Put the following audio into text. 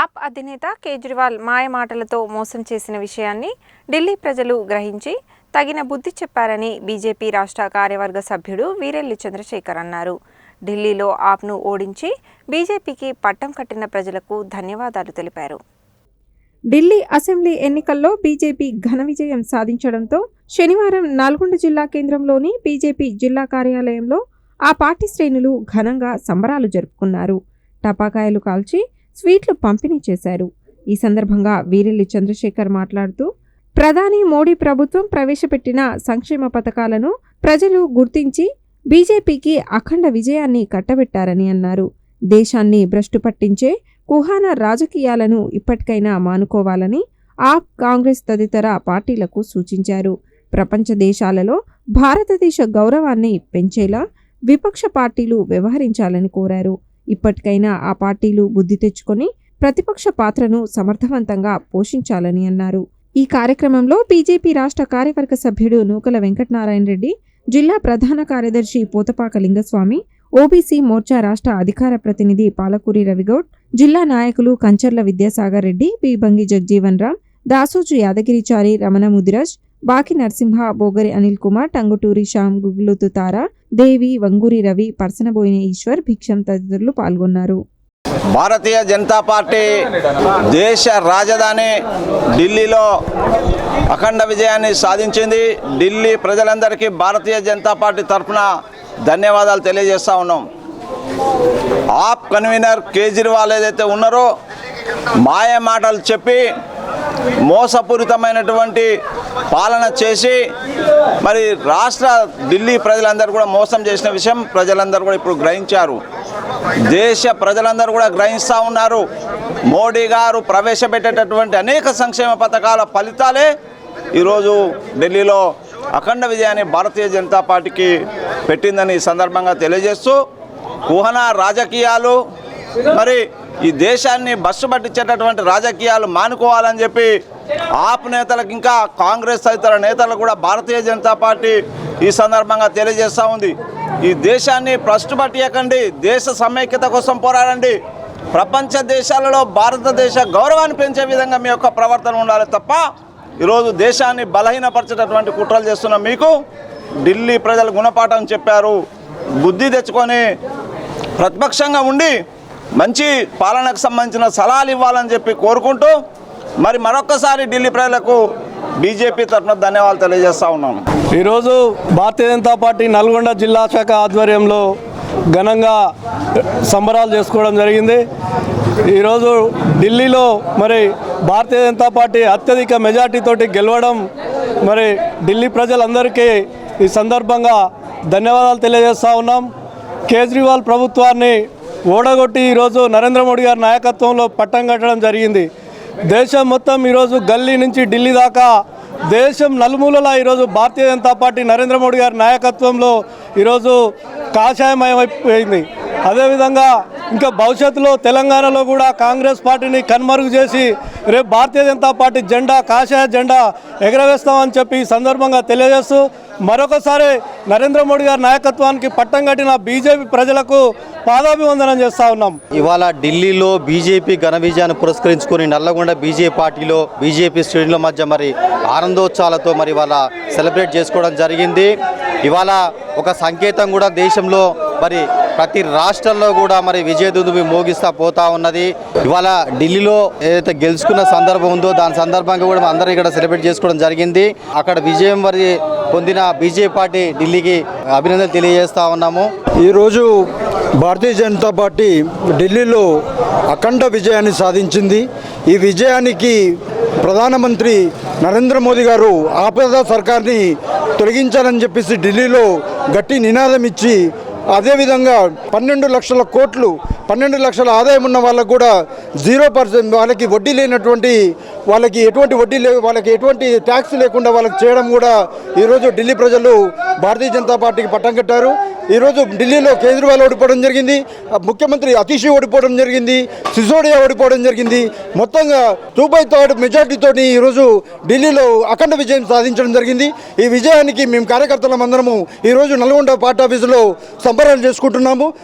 ఆప్ అధినేత కేజ్రీవాల్ మాయమాటలతో మోసం చేసిన విషయాన్ని ఢిల్లీ ప్రజలు గ్రహించి తగిన బుద్ధి చెప్పారని బీజేపీ రాష్ట్ర కార్యవర్గ సభ్యుడు వీరెల్లి చంద్రశేఖర్ అన్నారు. ఢిల్లీలో ఆప్ను ఓడించి బీజేపీకి పట్టం కట్టిన ప్రజలకు ధన్యవాదాలు తెలిపారు. ఢిల్లీ అసెంబ్లీ ఎన్నికల్లో బీజేపీ ఘన విజయం సాధించడంతో శనివారం నల్గొండ జిల్లా కేంద్రంలోని బీజేపీ జిల్లా కార్యాలయంలో ఆ పార్టీ శ్రేణులు ఘనంగా సంబరాలు జరుపుకున్నారు. టపాకాయలు కాల్చి స్వీట్లు పంపిణీ చేశారు. ఈ సందర్భంగా వీరెల్లి చంద్రశేఖర్ మాట్లాడుతూ ప్రధాని మోడీ ప్రభుత్వం ప్రవేశపెట్టిన సంక్షేమ పథకాలను ప్రజలు గుర్తించి బీజేపీకి అఖండ విజయాన్ని కట్టబెట్టారని అన్నారు. దేశాన్ని భ్రష్టు పట్టించే కుహాన రాజకీయాలను ఇప్పటికైనా మానుకోవాలని ఆప్ కాంగ్రెస్ తదితర పార్టీలకు సూచించారు. ప్రపంచ దేశాలలో భారతదేశ గౌరవాన్ని పెంచేలా విపక్ష పార్టీలు వ్యవహరించాలని కోరారు. ఇప్పటికైనా ఆ పార్టీలు బుద్ధి తెచ్చుకొని ప్రతిపక్ష పాత్రను సమర్థవంతంగా పోషించాలని అన్నారు. ఈ కార్యక్రమంలో బీజేపీ రాష్ట్ర కార్యవర్గ సభ్యుడు నూకల వెంకటనారాయణ రెడ్డి జిల్లా ప్రధాన కార్యదర్శి పోతపాక లింగస్వామి ఓబీసీ మోర్చా రాష్ట్ర అధికార ప్రతినిధి పాలకూరి రవిగౌడ్ జిల్లా నాయకులు కంచర్ల విద్యాసాగర్ రెడ్డి బీబంగి జగ్జీవన్ రామ్ దాసోజు యాదగిరిచారి రమణ ముదిరాజ్ బాకి నరసింహ బోగరి అనిల్ కుమార్ టంగుటూరి శ్యామ్ గుగ్లుతు తారా దేవి వంగూరి రవి పర్సనబోయిన ఈశ్వర్ భిక్షం తదితరులు పాల్గొన్నారు. భారతీయ జనతా పార్టీ దేశ రాజధాని ఢిల్లీలో అఖండ విజయాన్ని సాధించింది. ఢిల్లీ ప్రజలందరికీ భారతీయ జనతా పార్టీ తరఫున ధన్యవాదాలు తెలియజేస్తా ఉన్నాం. ఆప్ కన్వీనర్ కేజ్రీవాల్ ఏదైతే ఉన్నారో మాయ మాటలు చెప్పి మోసపూరితమైనటువంటి పాలన చేసి మరి రాష్ట్ర ఢిల్లీ ప్రజలందరూ కూడా మోసం చేసిన విషయం ప్రజలందరూ కూడా ఇప్పుడు గ్రహించారు. దేశ ప్రజలందరూ కూడా గ్రహిస్తూ ఉన్నారు. మోడీ గారు ప్రవేశపెట్టేటటువంటి అనేక సంక్షేమ పథకాల ఫలితాలే ఈరోజు ఢిల్లీలో అఖండ విజయాన్ని భారతీయ జనతా పార్టీకి పెట్టిందని ఈ సందర్భంగా తెలియజేస్తూ కుహన రాజకీయాలు మరి ఈ దేశాన్ని బస్సు పట్టించేటటువంటి రాజకీయాలు మానుకోవాలని చెప్పి ఆప్ నేతలకు ఇంకా కాంగ్రెస్ తదితర నేతలకు కూడా భారతీయ జనతా పార్టీ ఈ సందర్భంగా తెలియజేస్తూ ఉంది. ఈ దేశాన్ని భ్రష్టు పట్టియకండి దేశ సమైక్యత కోసం పోరాడండి. ప్రపంచ దేశాలలో భారతదేశ గౌరవాన్ని పెంచే విధంగా మీ యొక్క ప్రవర్తన ఉండాలి తప్ప ఈరోజు దేశాన్ని బలహీనపరచేటటువంటి కుట్రలు చేస్తున్న మీకు ఢిల్లీ ప్రజలు గుణపాఠం చెప్పారు. బుద్ధి తెచ్చుకొని ప్రతిపక్షంగా ఉండి మంచి పాలనకు సంబంధించిన సలహాలు ఇవ్వాలని చెప్పి కోరుకుంటూ మరి మరొక్కసారి ఢిల్లీ ప్రజలకు బీజేపీ తరఫున ధన్యవాదాలు తెలియజేస్తా ఉన్నాను ఈరోజు భారతీయ జనతా పార్టీ నల్గొండ జిల్లా శాఖ ఆధ్వర్యంలో ఘనంగా సంబరాలు చేసుకోవడం జరిగింది. ఈరోజు ఢిల్లీలో మరి భారతీయ జనతా పార్టీ అత్యధిక మెజార్టీతోటి గెలవడం మరి ఢిల్లీ ప్రజలందరికీ ఈ సందర్భంగా ధన్యవాదాలు తెలియజేస్తా ఉన్నాం. కేజ్రీవాల్ ప్రభుత్వాన్ని ఓడగొట్టి ఈరోజు నరేంద్ర మోడీ గారి నాయకత్వంలో పట్టం కట్టడం జరిగింది. దేశం మొత్తం ఈరోజు గల్లీ నుంచి ఢిల్లీ దాకా దేశం నలుమూలలా ఈరోజు భారతీయ జనతా పార్టీ నరేంద్ర మోడీ గారి నాయకత్వంలో ఈరోజు కాషాయమయమైపోయింది. అదేవిధంగా ఇంకా భవిష్యత్తులో తెలంగాణలో కూడా కాంగ్రెస్ పార్టీని కన్మరుగు చేసి రేపు భారతీయ జనతా పార్టీ జెండా కాషాయ జెండా ఎగరవేస్తామని చెప్పి ఈ సందర్భంగా తెలియజేస్తూ మరొకసారి నరేంద్ర మోడీ గారి నాయకత్వానికి పట్టం కట్టిన బీజేపీ ప్రజలకు పాదాభివందనం చేస్తా ఉన్నాం. ఇవాళ ఢిల్లీలో బీజేపీ ఘన విజయాన్ని పురస్కరించుకొని నల్లగొండ బీజేపీ పార్టీలో బీజేపీ శ్రేణుల మధ్య మరి ఆనందోత్సాహాలతో మరి ఇవాళ సెలబ్రేట్ చేసుకోవడం జరిగింది. ఇవాళ ఒక సంకేతం కూడా దేశంలో మరి ప్రతి రాష్ట్రంలో కూడా మరి విజయదుందుమి మోగిస్తా పోతా ఉన్నది. ఇవాళ ఢిల్లీలో ఏదైతే గెలుచుకున్న సందర్భం ఉందో దాని సందర్భంగా కూడా అందరూ ఇక్కడ సెలబ్రేట్ చేసుకోవడం జరిగింది. అక్కడ విజయం మరి పొందిన బీజేపీ పార్టీ ఢిల్లీకి అభినందనలు తెలియజేస్తా ఉన్నాము. ఈరోజు భారతీయ జనతా పార్టీ ఢిల్లీలో అఖండ విజయాన్ని సాధించింది. ఈ విజయానికి ప్రధానమంత్రి నరేంద్ర మోదీ గారు ఆపద సర్కార్ని తొలగించాలని చెప్పేసి ఢిల్లీలో గట్టి నినాదం ఇచ్చి అదేవిధంగా పన్నెండు లక్షల కోట్లు పన్నెండు లక్షల ఆదాయం ఉన్న వాళ్ళకు కూడా జీరో పర్సెంట్ వాళ్ళకి వడ్డీ లేనటువంటి వాళ్ళకి ఎటువంటి వడ్డీ లే వాళ్ళకి ఎటువంటి ట్యాక్స్ లేకుండా వాళ్ళకి చేయడం కూడా ఈరోజు ఢిల్లీ ప్రజలు భారతీయ జనతా పార్టీకి పట్టం కట్టారు. ఈరోజు ఢిల్లీలో కేజ్రీవాల్ ఓడిపోవడం జరిగింది ముఖ్యమంత్రి అతిషి ఓడిపోవడం జరిగింది సిసోడియా ఓడిపోవడం జరిగింది. మొత్తంగా టూ బై థర్డ్ మెజార్టీతో ఈరోజు ఢిల్లీలో అఖండ విజయం సాధించడం జరిగింది. ఈ విజయానికి మేము కార్యకర్తలం అందరము ఈరోజు నల్గొండ పార్టీ ఆఫీసులో సంబరాలు చేసుకుంటున్నాము.